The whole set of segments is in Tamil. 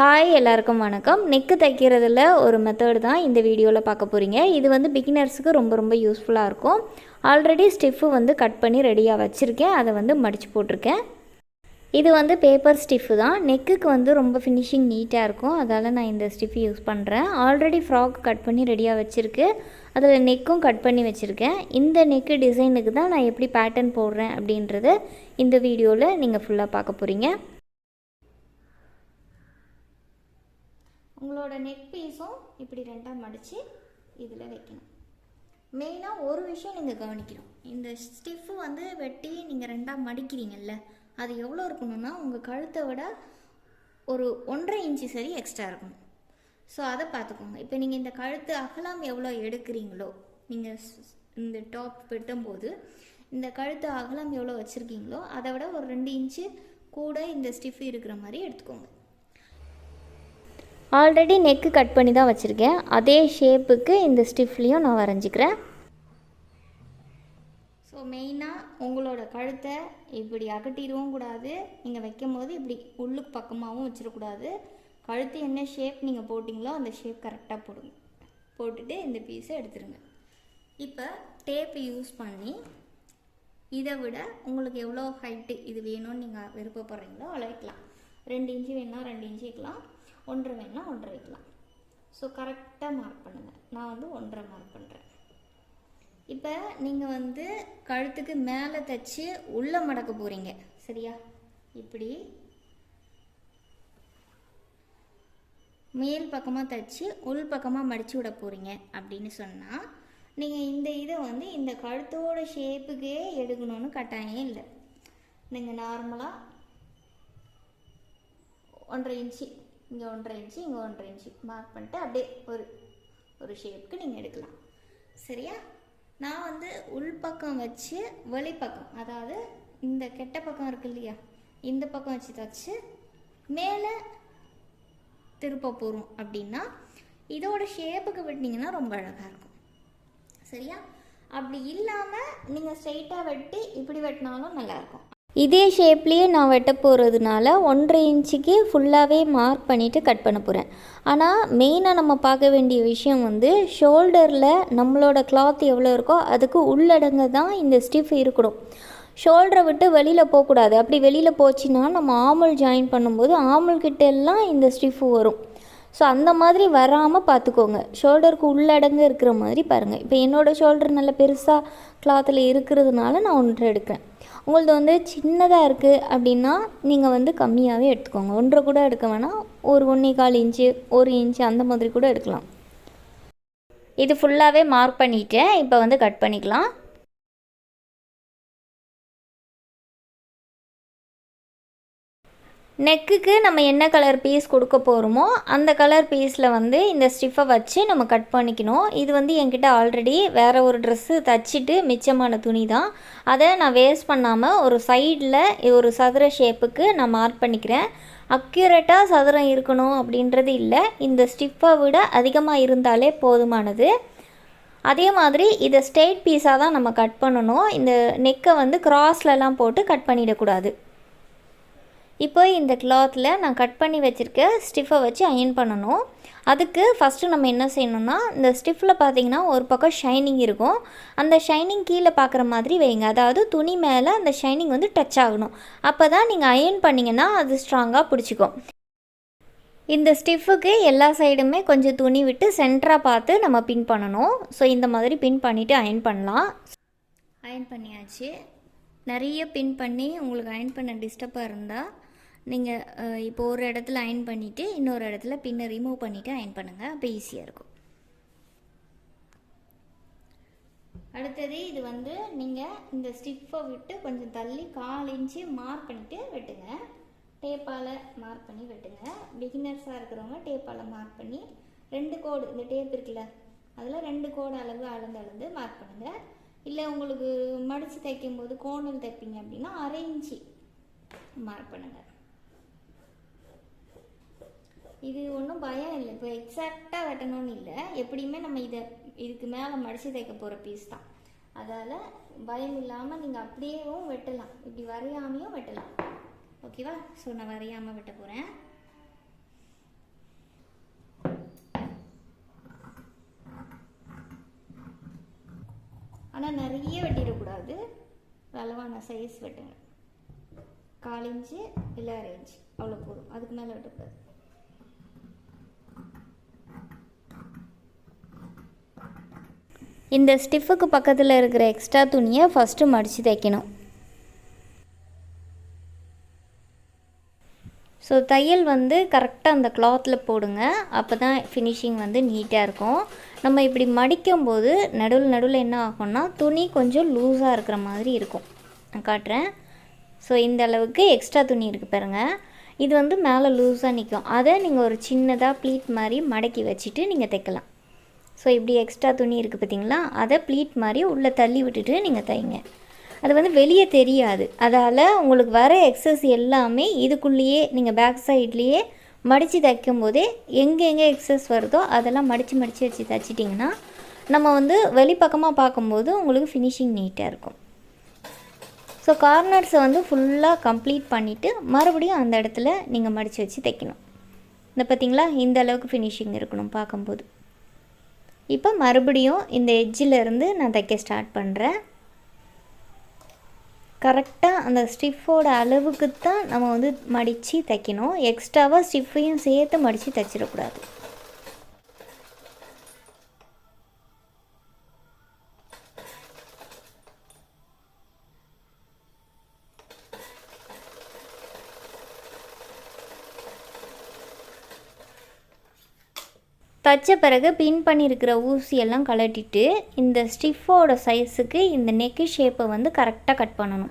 ஹாய் எல்லாருக்கும் வணக்கம். நெக்கு தைக்கிறதுல ஒரு மெத்தட் தான் இந்த வீடியோவில் பார்க்க போகிறீங்க இது வந்து பிகினர்ஸுக்கு ரொம்ப ரொம்ப யூஸ்ஃபுல்லாக இருக்கும். ஆல்ரெடி ஸ்டிஃப்பு வந்து கட் பண்ணி ரெடியாக வச்சுருக்கேன். அதை வந்து மடித்து போட்டிருக்கேன். இது வந்து பேப்பர் ஸ்டிஃப்பு தான். நெக்குக்கு வந்து ரொம்ப ஃபினிஷிங் நீட்டாக இருக்கும். அதால் நான் இந்த ஸ்டிஃப் யூஸ் பண்ணுறேன் ஆல்ரெடி ஃப்ராக் கட் பண்ணி ரெடியாக வச்சுருக்கு. அதில் நெக்கும் கட் பண்ணி வச்சுருக்கேன். இந்த நெக்கு டிசைனுக்கு தான் நான் எப்படி பேட்டர்ன் போடுறேன் அப்படின்றத இந்த வீடியோவில் நீங்கள் ஃபுல்லாக பார்க்க போகிறீங்க உங்களோட நெக் பீஸும் இப்படி ரெண்டாக மடித்து இதில் வைக்கணும். மெயினாக ஒரு விஷயம் நீங்கள் கவனிக்கணும். இந்த ஸ்டிஃப்பு வந்து வெட்டி நீங்கள் ரெண்டாக மடிக்கிறீங்கல்ல அது எவ்வளோ இருக்கணும்னா உங்கள் கழுத்தை விட ஒரு ஒன்றரை இன்ச்சு சரி எக்ஸ்ட்ரா இருக்கணும். ஸோ அதை பார்த்துக்கோங்க. இப்போ நீங்கள் இந்த கழுத்து அகலம் எவ்வளோ எடுக்கிறீங்களோ நீங்கள் இந்த டாப் வெட்டும்போது இந்த கழுத்து அகலம் எவ்வளோ வச்சுருக்கீங்களோ அதை விட ஒரு ரெண்டு இன்ச்சு கூட இந்த ஸ்டிஃப் இருக்கிற மாதிரி எடுத்துக்கோங்க. ஆல்ரெடி நெக்கு கட் பண்ணி தான் வச்சுருக்கேன். அதே ஷேப்புக்கு இந்த ஸ்டிஃப்லேயும் நான் வரைஞ்சிக்கிறேன். ஸோ மெயினாக உங்களோட கழுத்தை இப்படி அகட்டிடவும் கூடாது. நீங்கள் வைக்கும் போது இப்படி உள்ளுக்கு பக்கமாகவும் வச்சிடக்கூடாது. கழுத்து என்ன ஷேப் நீங்கள் போட்டிங்களோ அந்த ஷேப் கரெக்டாக போடுங்க. போட்டுட்டு இந்த பீஸை எடுத்துருங்க. இப்போ டேப்பு யூஸ் பண்ணி இதை விட உங்களுக்கு எவ்வளோ ஹைட்டு இது வேணும்னு நீங்கள் விருப்பப்படுறீங்களோ அளவிக்கலாம் ரெண்டு இன்ச்சு வேணும்னா ரெண்டு இன்ச்சு வைக்கலாம். ஒன்றரை வேணால் ஒன்றரை வைக்கலாம். ஸோ கரெக்டாக மார்க் பண்ணுங்கள் நான் வந்து ஒன்றரை மார்க் பண்ணுறேன் இப்போ நீங்கள் வந்து கழுத்துக்கு மேலே தைச்சி உள்ளே மடக்க போகிறீங்க சரியா? இப்படி. மேல் பக்கமாக தைச்சி உள் பக்கமாக மடித்து விட போகிறீங்க அப்படின்னு சொன்னால் நீங்கள் இந்த இதை வந்து இந்த கழுத்தோட ஷேப்புக்கே எடுக்கணும்னு கட்டாயம் இல்லை. நீங்கள் நார்மலாக ஒன்றரை இன்ச்சு இங்கே ஒன்றரை இன்ச்சு இங்கே ஒன்றரை இன்ச்சு மார்க் பண்ணிட்டு அப்படியே ஒரு ஒரு ஷேப்புக்கு நீங்கள் எடுக்கலாம். சரியா? நான் வந்து உள்பக்கம் வச்சு வெளிப்பக்கம் அதாவது இந்த கெட்ட பக்கம் இருக்கு இல்லையா இந்த பக்கம் வச்சு தச்சு மேலே திருப்ப போகிறோம் அப்படின்னா இதோட ஷேப்புக்கு வெட்டினீங்கன்னா ரொம்ப அழகாக இருக்கும். சரியா? அப்படி இல்லாமல் நீங்கள் ஸ்ட்ரெயிட்டாக வெட்டி இப்படி வெட்டினாலும் நல்லாயிருக்கும் இதே ஷேப்லேயே நான் வெட்ட போகிறதுனால ஒன்றரை இன்ச்சுக்கு ஃபுல்லாகவே மார்க் பண்ணிவிட்டு கட் பண்ண போகிறேன் ஆனால் மெயினாக நம்ம பார்க்க வேண்டிய விஷயம் வந்து ஷோல்டரில் நம்மளோட கிளாத் எவ்வளோ இருக்கோ அதுக்கு உள்ளடங்க தான் இந்த ஸ்டிஃப் இருக்கணும். ஷோல்டரை விட்டு வெளியில் போகக்கூடாது அப்படி வெளியில் போச்சுன்னா நம்ம ஆமுல் ஜாயின் பண்ணும்போது ஆமுல் கிட்ட எல்லாம் இந்த ஸ்டிஃப் வரும். ஸோ அந்த மாதிரி வராமல் பார்த்துக்கோங்க. ஷோல்டருக்கு உள்ளடங்கு இருக்கிற மாதிரி பாருங்கள் இப்போ என்னோடய ஷோல்டர் நல்ல பெருசாக கிளாத்தில் இருக்கிறதுனால நான் ஒன்று எடுக்கிறேன். உங்களது வந்து சின்னதாக இருக்குது அப்படின்னா நீங்கள் வந்து கம்மியாகவே எடுத்துக்கோங்க. ஒன்றரை கூட எடுக்க வேணாம் ஒரு ஒன்றே கால் இன்ச்சு ஒரு இன்ச்சு அந்த மாதிரி கூட எடுக்கலாம். இது ஃபுல்லாகவே மார்க் பண்ணிவிட்டேன் இப்போ வந்து கட் பண்ணிக்கலாம். நெக்குக்கு நம்ம என்ன கலர் பீஸ் கொடுக்க போகிறோமோ அந்த கலர் பீஸில் வந்து இந்த ஸ்டிஃபை வச்சு நம்ம கட் பண்ணிக்கணும். இது வந்து என்கிட்ட ஆல்ரெடி வேறு ஒரு ட்ரெஸ்ஸு தச்சுட்டு மிச்சமான துணி தான். அதை நான் வேஸ்ட் பண்ணாமல் ஒரு சைடில் ஒரு சதுர ஷேப்புக்கு நான் மார்க் பண்ணிக்கிறேன். அக்யூரேட்டாக சதுரம் இருக்கணும் அப்படின்றது இல்லை. இந்த ஸ்டிஃபை விட அதிகமாக இருந்தாலே போதுமானது. அதே மாதிரி இதை ஸ்ட்ரெயிட் பீஸாக தான் நம்ம கட் பண்ணணும். இந்த நெக்கை வந்து கிராஸ்லலாம் போட்டு கட் பண்ணிடக்கூடாது. இப்போ இந்த கிளாத்தில் நான் கட் பண்ணி வச்சுருக்க ஸ்டிஃபை வச்சு அயன் பண்ணணும். அதுக்கு ஃபஸ்ட்டு நம்ம என்ன செய்யணும்னா இந்த ஸ்டிஃபில் பார்த்தீங்கன்னா ஒரு பக்கம் ஷைனிங் இருக்கும். அந்த ஷைனிங் கீழே பார்க்குற மாதிரி வைங்க. அதாவது துணி மேலே அந்த ஷைனிங் வந்து டச் ஆகணும். அப்போ தான் நீங்கள் அயன் பண்ணிங்கன்னா அது ஸ்ட்ராங்காக பிடிச்சிக்கும். இந்த ஸ்டிஃபுக்கு எல்லா சைடுமே கொஞ்சம் துணி விட்டு சென்டராக பார்த்து நம்ம பின் பண்ணணும். ஸோ இந்த மாதிரி பின் பண்ணிவிட்டு அயன் பண்ணலாம். அயன் பண்ணியாச்சு. நிறைய பின் பண்ணி உங்களுக்கு அயன் பண்ண டிஸ்டர்பாக இருந்தால் நீங்கள் இப்போ ஒரு இடத்துல அயன் பண்ணிவிட்டு இன்னொரு இடத்துல பின்னை ரிமூவ் பண்ணிவிட்டு அயன் பண்ணுங்கள் அப்போ ஈஸியாக இருக்கும். அடுத்தது இது வந்து நீங்கள் இந்த ஸ்டிஃபை விட்டு கொஞ்சம் தள்ளி கால் இன்ச்சு மார்க் பண்ணிவிட்டு வெட்டுங்க. டேப்பால் மார்க் பண்ணி வெட்டுங்க. பிகினர்ஸாக இருக்கிறவங்க டேப்பால் மார்க் பண்ணி ரெண்டு கோடு இந்த டேப் இருக்குல்ல அதில் ரெண்டு கோடு அளவு அளந்து அளந்து மார்க் பண்ணுங்கள் இல்லை உங்களுக்கு மடித்து தைக்கும்போது கோணல் தைப்பீங்க அப்படின்னா அரை இன்ச்சு மார்க் பண்ணுங்கள் இது ஒன்றும் பயம் இல்லை. இப்போ எக்ஸாக்டாக வெட்டணும்னு இல்லை. எப்படியுமே நம்ம இதை இதுக்கு மேலே மடிச்சு தைக்க போகிற பீஸ் தான். அதால் பயம் இல்லாமல் நீங்கள் அப்படியேவும் வெட்டலாம். இப்படி வரையாமையும் வெட்டலாம். ஓகேவா ஸோ நான் வரையாமல் வெட்ட போகிறேன் ஆனால் நிறைய வெட்டிடக்கூடாது. அளவான சைஸ் வெட்டுங்க. கால் இன்ச்சு இல்லை அரை அவ்வளோ போதும். அதுக்கு மேலே வெட்டக்கூடாது. இந்த ஸ்டிஃபுக்கு பக்கத்தில் இருக்கிற எக்ஸ்ட்ரா துணியை ஃபஸ்ட்டு மடித்து தைக்கணும். ஸோ தையல் வந்து கரெக்டாக அந்த கிளாத்தில் போடுங்க. அப்போ தான் ஃபினிஷிங் வந்து நீட்டாக இருக்கும். நம்ம இப்படி மடிக்கும்போது நடுவில் நடுவில் என்ன ஆகும்னா துணி கொஞ்சம் லூஸாக இருக்கிற மாதிரி இருக்கும். நான் காட்டுறேன். ஸோ இந்த அளவுக்கு எக்ஸ்ட்ரா துணி இருக்குது பாருங்கள் இது வந்து மேலே லூஸாக நிற்கும் அதை நீங்கள் ஒரு சின்னதாக ப்ளீட் மாதிரி மடக்கி வச்சுட்டு நீங்கள் தைக்கலாம். ஸோ இப்படி எக்ஸ்ட்ரா துணி இருக்குது பார்த்தீங்களா? அதை ப்ளீட் மாதிரி உள்ளே தள்ளி விட்டுட்டு நீங்கள் தைங்க. அது வந்து வெளியே தெரியாது. அதால் உங்களுக்கு வர எக்ஸஸ் எல்லாமே இதுக்குள்ளேயே நீங்கள் பேக் சைட்லேயே மடித்து தைக்கும் போதே எங்கே எங்கே எக்ஸஸ் வருதோ அதெல்லாம் மடித்து மடித்து வச்சு தைச்சிட்டிங்கன்னா நம்ம வந்து வெளிப்பக்கமாக பார்க்கும்போது உங்களுக்கு ஃபினிஷிங் நீட்டாக இருக்கும். ஸோ கார்னர்ஸை வந்து ஃபுல்லாக கம்ப்ளீட் பண்ணிவிட்டு மறுபடியும் அந்த இடத்துல நீங்கள் மடித்து வச்சு தைக்கணும். இந்த பார்த்தீங்களா? இந்த அளவுக்கு ஃபினிஷிங் இருக்கணும் பார்க்கும்போது. இப்போ மறுபடியும் இந்த எட்ஜிலேருந்து நான் தைக்க ஸ்டார்ட் பண்ணுறேன் கரெக்டாக அந்த ஸ்டிஃபோட அளவுக்கு தான் நம்ம வந்து மடித்து தைக்கணும். எக்ஸ்ட்ராவாக ஸ்டிஃபையும் சேர்த்து மடித்து தைச்சிடக்கூடாது. தைச்ச பிறகு பின் பண்ணியிருக்கிற ஊசியெல்லாம் கலட்டிட்டு இந்த ஸ்டிஃபோட சைஸுக்கு இந்த நெக்கு ஷேப்பை வந்து கரெக்டாக கட் பண்ணணும்.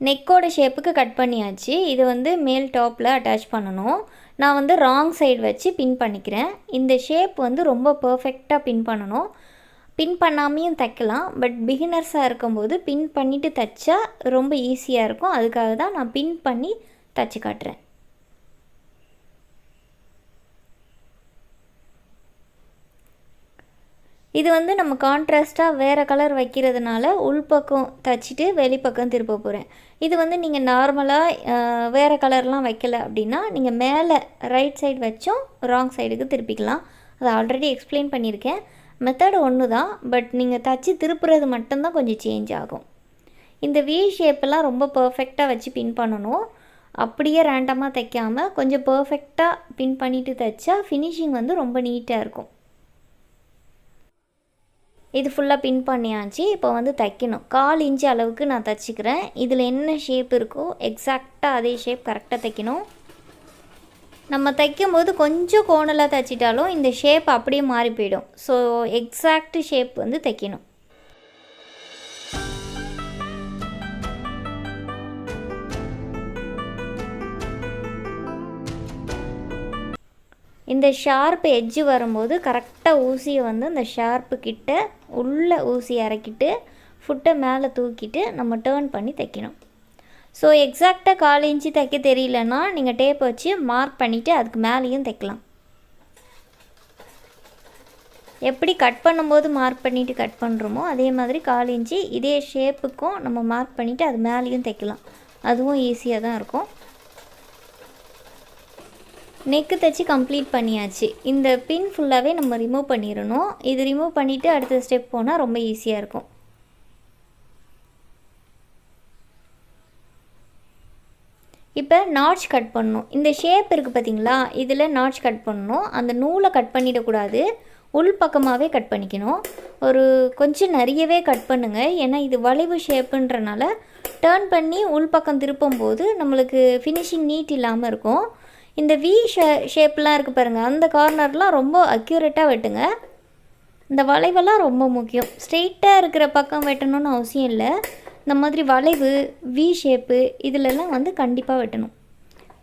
நெக்கோட ஷேப்புக்கு கட் பண்ணியாச்சு. இது வந்து மேல் டாப்பில் அட்டாச் பண்ணணும். நான் வந்து ராங் சைடு வச்சு பின் பண்ணிக்கிறேன். இந்த ஷேப் வந்து ரொம்ப பர்ஃபெக்டாக பின் பண்ணணும். பின் பண்ணாமையும் தைக்கலாம். பட் பிகினர்ஸாக இருக்கும்போது பின் பண்ணிவிட்டு தைச்சா ரொம்ப ஈஸியாக இருக்கும். அதுக்காக தான் நான் பின் பண்ணி தைச்சி காட்டுறேன். இது வந்து நம்ம கான்ட்ராஸ்ட்டாக வேறு கலர் வைக்கிறதுனால உள்பக்கம் தைச்சிட்டு வெளிப்பக்கம் திருப்ப போகிறேன் இது வந்து நீங்கள் நார்மலாக வேறு கலர்லாம் வைக்கல அப்படின்னா நீங்கள் மேலே ரைட் சைடு வச்சும் ராங் சைடுக்கு திருப்பிக்கலாம். அதை ஆல்ரெடி எக்ஸ்பிளைன் பண்ணியிருக்கேன். மெத்தடு ஒன்று தான் பட் நீங்கள் தச்சு திருப்புறது மட்டும்தான் கொஞ்சம் சேஞ்ச் ஆகும். இந்த வி ஷேப்பெல்லாம் ரொம்ப பர்ஃபெக்டாக வச்சு பின் பண்ணணும். அப்படியே ரேண்டமாக தைக்காமல் கொஞ்சம் பர்ஃபெக்டாக பின் பண்ணிவிட்டு தைச்சா ஃபினிஷிங் வந்து ரொம்ப நீட்டாக இருக்கும். இது ஃபுல்லாக பின் பண்ணியாச்சு. இப்போ வந்து தைக்கணும். கால் இன்ச்சு அளவுக்கு நான் தைச்சிக்கிறேன். இதில் என்ன ஷேப் இருக்கோ எக்ஸாக்டாக அதே ஷேப் கரெக்டாக தைக்கணும். நம்ம தைக்கும்போது கொஞ்சம் கோணலாக தைச்சிட்டாலும் இந்த ஷேப் அப்படியே மாறி போயிடும். ஸோ எக்ஸாக்ட் ஷேப் வந்து தைக்கணும். இந்த ஷார்ப் எட்ஜு வரும்போது கரெக்டாக ஊசியை வந்து அந்த ஷார்ப்பு கிட்ட உள்ள ஊசி இறக்கிட்டு ஃபுட்டை மேலே தூக்கிட்டு நம்ம டேர்ன் பண்ணி தைக்கணும். ஸோ எக்ஸாக்டாக கால் இன்ச்சு தைக்க தெரியலன்னா நீங்கள் டேப் வச்சு மார்க் பண்ணிவிட்டு அதுக்கு மேலேயும் தைக்கலாம். எப்படி கட் பண்ணும்போது மார்க் பண்ணிவிட்டு கட் பண்ணுறோமோ அதே மாதிரி கால் இன்ச்சு இதே ஷேப்புக்கும் நம்ம மார்க் பண்ணிவிட்டு அது மேலேயும் தைக்கலாம். அதுவும் ஈஸியாக தான் இருக்கும். நெக்கு தைச்சி கம்ப்ளீட் பண்ணியாச்சு. இந்த பின் ஃபுல்லாகவே நம்ம ரிமூவ் பண்ணிடணும் இது ரிமூவ் பண்ணிவிட்டு அடுத்த ஸ்டெப் போனால் ரொம்ப ஈஸியாக இருக்கும். இப்போ நாட்ச் கட் பண்ணணும். இந்த ஷேப் இருக்குது பார்த்தீங்களா இதில் நாட்ச் கட் பண்ணணும். அந்த நூலை கட் பண்ணிடக்கூடாது. உள் பக்கமாகவே கட் பண்ணிக்கணும். ஒரு கொஞ்சம் நிறையவே கட் பண்ணுங்கள் ஏன்னா இது வளைவு ஷேப்புன்றனால டேர்ன் பண்ணி உள் பக்கம் திருப்பும்போது நம்மளுக்கு ஃபினிஷிங் நீட் இல்லாமல் இருக்கும். இந்த வி ஷே ஷேப்லாம் இருக்குது பாருங்கள் அந்த கார்னர்லாம் ரொம்ப அக்யூரேட்டாக வெட்டுங்க. இந்த வளைவெல்லாம் ரொம்ப முக்கியம். ஸ்ட்ரெயிட்டாக இருக்கிற பக்கம் வெட்டணும்னு அவசியம் இல்லை. இந்த மாதிரி வளைவு வி ஷேப்பு இதிலெல்லாம் வந்து கண்டிப்பாக வெட்டணும்.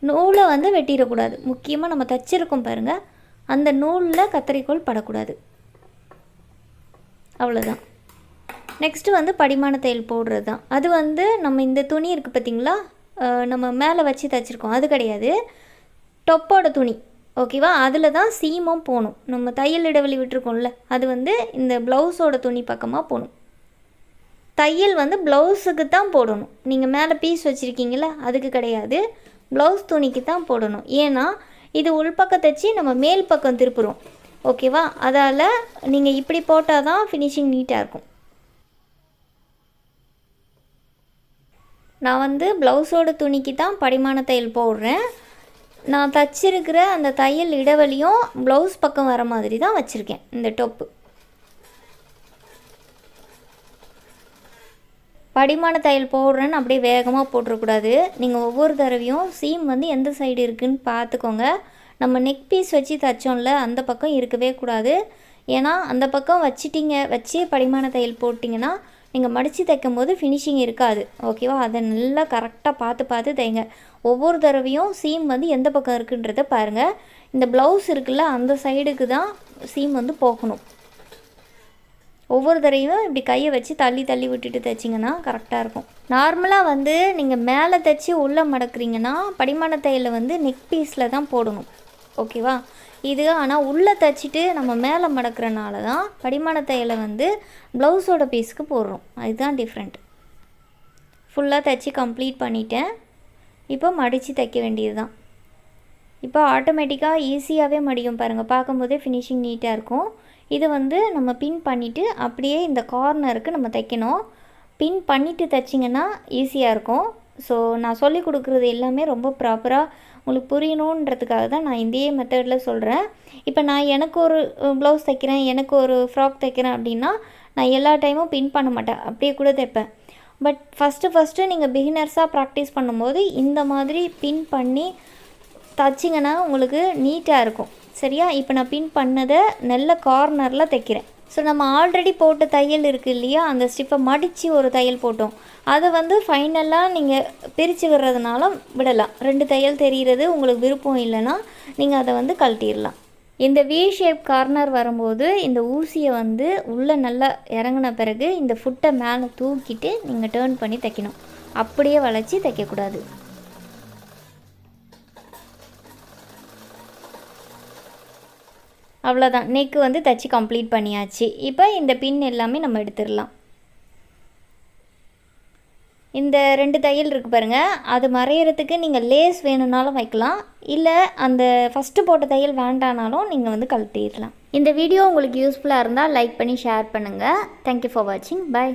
நூலை வந்து வெட்டிடக்கூடாது. முக்கியமாக நம்ம தச்சிருக்கோம் பாருங்கள் அந்த நூலில் கத்தரிக்கோள் படக்கூடாது. அவ்வளோதான் நெக்ஸ்ட்டு வந்து படிமான தையல் போடுறது தான் அது வந்து நம்ம இந்த துணி இருக்குது பார்த்திங்களா நம்ம மேலே வச்சு தைச்சிருக்கோம். அது கிடையாது. டொப்போட துணி ஓகேவா? அதில் தான் சீமம் போகணும் நம்ம தையல் இடைவெளி விட்டுருக்கோம்ல அது வந்து இந்த ப்ளவுஸோட துணி பக்கமாக போகணும் தையல் வந்து ப்ளவுஸுக்கு தான் போடணும். நீங்கள் மேலே பீஸ் வச்சுருக்கீங்கள அதுக்கு கிடையாது. ப்ளவுஸ் துணிக்கு தான் போடணும். ஏன்னா இது உள்பக்கம் தைச்சி நம்ம மேல் பக்கம் திருப்புறோம் ஓகேவா? அதால் நீங்கள் இப்படி போட்டால் தான் ஃபினிஷிங் நீட்டாக இருக்கும். நான் வந்து ப்ளவுஸோட துணிக்கு தான் படிமான தையல் போடுறேன். நான் தச்சிருக்கிற அந்த தையல் இடைவெளியும் ப்ளவுஸ் பக்கம் வர மாதிரி தான் வச்சுருக்கேன் இந்த டொப்பு படிமான தையல் போடுறேன்னு அப்படியே வேகமாக போட்டுறக்கூடாது நீங்கள் ஒவ்வொரு தடவையும் சீம் வந்து எந்த சைடு இருக்குன்னு பார்த்துக்கோங்க. நம்ம நெக் பீஸ் வச்சு தைச்சோம்ல அந்த பக்கம் இருக்கவே கூடாது. ஏன்னா அந்த பக்கம் வச்சிட்டிங்க வச்சு படிமான தையல் போட்டிங்கன்னா நீங்கள் மடித்து தைக்கும் போது ஃபினிஷிங் இருக்காது ஓகேவா அதை நல்லா கரெக்டாக பார்த்து பார்த்து தைங்க. ஒவ்வொரு தடவையும் சீம் வந்து எந்த பக்கம் இருக்குன்றத பாருங்கள் இந்த ப்ளவுஸ் இருக்குல்ல அந்த சைடுக்கு தான் சீம் வந்து போகணும். ஒவ்வொரு தடவையும் இப்படி கையை வச்சு தள்ளி தள்ளி விட்டுட்டு தைச்சிங்கன்னா கரெக்டாக இருக்கும். நார்மலாக வந்து நீங்கள் மேலே தைச்சி உள்ளே மடக்குறீங்கன்னா படிமான தையலை வந்து நெக் பீஸில் தான் போடணும். ஓகேவா இது ஆனால் உள்ளே தைச்சிட்டு நம்ம மேலே மடக்கிறனால தான் படிமான தையலை வந்து ப்ளவுஸோட பீஸுக்கு போடுறோம். அதுதான் டிஃப்ரெண்ட் ஃபுல்லாக தைச்சி கம்ப்ளீட் பண்ணிட்டேன். இப்போ மடித்து தைக்க வேண்டியது தான் இப்போ ஆட்டோமேட்டிக்காக ஈஸியாகவே மடியும் பாருங்கள் பார்க்கும்போதே ஃபினிஷிங் நீட்டாக இருக்கும். இது வந்து நம்ம பின் பண்ணிவிட்டு அப்படியே இந்த கார்னருக்கு நம்ம தைக்கணும். பின் பண்ணிவிட்டு தைச்சிங்கன்னா ஈஸியாக இருக்கும். ஸோ நான் சொல்லி கொடுக்குறது எல்லாமே ரொம்ப ப்ராப்பராக உங்களுக்கு புரியணுன்றதுக்காக தான் நான் இதே மெத்தடில் சொல்கிறேன் இப்போ நான் எனக்கு ஒரு ப்ளவுஸ் தைக்கிறேன் எனக்கு ஒரு ஃப்ராக் தைக்கிறேன் அப்படின்னா நான் எல்லா டைமும் பின் பண்ண மாட்டேன். அப்படியே கூட தைப்பேன். பட் ஃபஸ்ட்டு ஃபஸ்ட்டு நீங்கள் பிகினர்ஸாக ப்ராக்டிஸ் பண்ணும்போது இந்த மாதிரி பின் பண்ணி தைச்சிங்கன்னா உங்களுக்கு நீட்டாக இருக்கும். சரியா? இப்போ நான் பின் பண்ணதை நல்ல கார்னரில் தைக்கிறேன். ஸோ நம்ம ஆல்ரெடி போட்ட தையல் இருக்குது இல்லையா? அந்த ஸ்டிப்பை மடித்து ஒரு தையல் போட்டோம். அதை வந்து ஃபைனலாக நீங்கள் பிரித்து விடுறதுனால விடலாம். ரெண்டு தையல் தெரிகிறது உங்களுக்கு விருப்பம் இல்லைன்னா நீங்கள் அதை வந்து கழட்டிடலாம் இந்த வி ஷேப் கார்னர் வரும்போது இந்த ஊசியை வந்து உள்ளே நல்லா இறங்கின பிறகு இந்த ஃபுட்டை மேலே தூக்கிட்டு நீங்கள் டேர்ன் பண்ணி தைக்கணும். அப்படியே வளைச்சி தைக்கக்கூடாது. அவ்வளோதான் நெக்கு வந்து தச்சு கம்ப்ளீட் பண்ணியாச்சு. இப்போ இந்த பின் எல்லாமே நம்ம எடுத்துடலாம். இந்த ரெண்டு தையல் இருக்குது பாருங்கள் அது மறையிறதுக்கு நீங்கள் லேஸ் வேணும்னாலும் வைக்கலாம். இல்லை அந்த ஃபஸ்ட்டு போட்ட தையல் வேண்டானாலும் நீங்கள் வந்து கழட்டிடலாம். இந்த வீடியோ உங்களுக்கு யூஸ்ஃபுல்லாக இருந்தால் லைக் பண்ணி ஷேர் பண்ணுங்கள் தேங்க்யூ ஃபார் வாட்சிங் பை